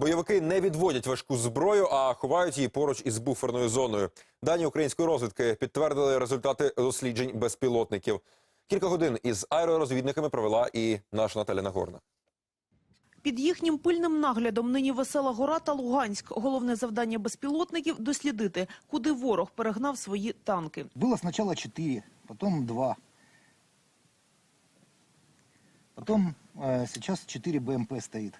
Бойовики не відводять важку зброю, а ховають її поруч із буферною зоною. Дані української розвідки підтвердили результати досліджень безпілотників. Кілька годин із аеророзвідниками провела і наша Наталя Нагорна. Під їхнім пильним наглядом нині Весела Гора та Луганськ. Головне завдання безпілотників – дослідити, куди ворог перегнав свої танки. Было сначала 4, потом 2. Потом э, сейчас 4 БМП стоит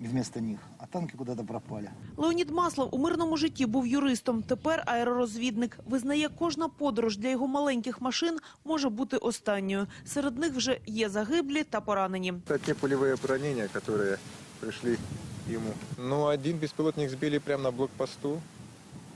вместо них, а танки куда-то пропали. Леонід Маслов у мирному житті був юристом, тепер аеророзвідник. Визнає, кожна подорож для його маленьких машин може бути останньою. Серед них вже є загиблі та поранені. Это те пулевые ранения, которые пришли ему. Ну, один беспилотник сбили прямо на блокпосту.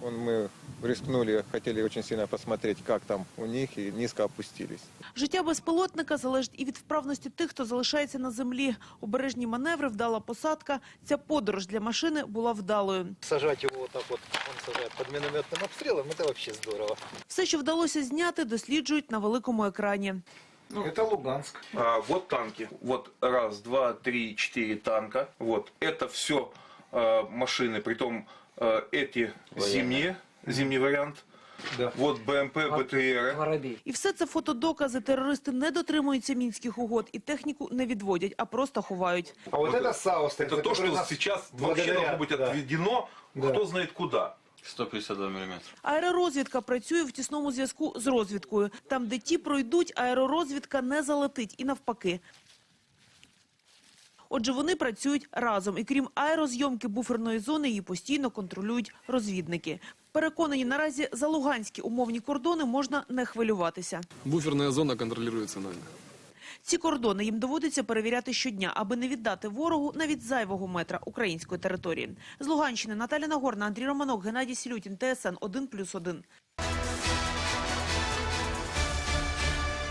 Он, мы рискнули, хотели очень сильно посмотреть, как там у них, и низко опустились. Життя безпілотника залежить і від вправності тих, хто залишається на землі. Обережні маневри, вдала посадка. Ця подорож для машини була вдалою. Сажать его вот так вот, он сажает под минометным обстрелом, это вообще здорово. Все, що вдалося зняти, досліджують на великому екрані. это Луганск. А, вот танки. Вот раз, два, три, четыре танка. Вот. Это все машины, притом а, эти зимние, зимний вариант. Да. Вот БМП, БТР. Воробей. І все це фотодокази. Терористи не дотримуються мінських угод і техніку не відводять, а просто ховають. А вот, это САУ стоит, Это то, который что нас сейчас вообще благодаря, должно быть да. отведено, Да. кто знает куда. 152 мм. Аеророзвідка працює в тісному зв'язку з розвідкою. Там, де ті пройдуть, аеророзвідка не залетить і навпаки. Отже, вони працюють разом. І крім аерозйомки буферної зони, її постійно контролюють розвідники. Переконані, наразі за луганські умовні кордони можна не хвилюватися. Буферна зона контролюється нами. Ці кордони їм доводиться перевіряти щодня, аби не віддати ворогу навіть зайвого метра української території. З Луганщини Наталя Нагорна, Андрій Романок, Геннадій Сілютін, ТСН 1+,1.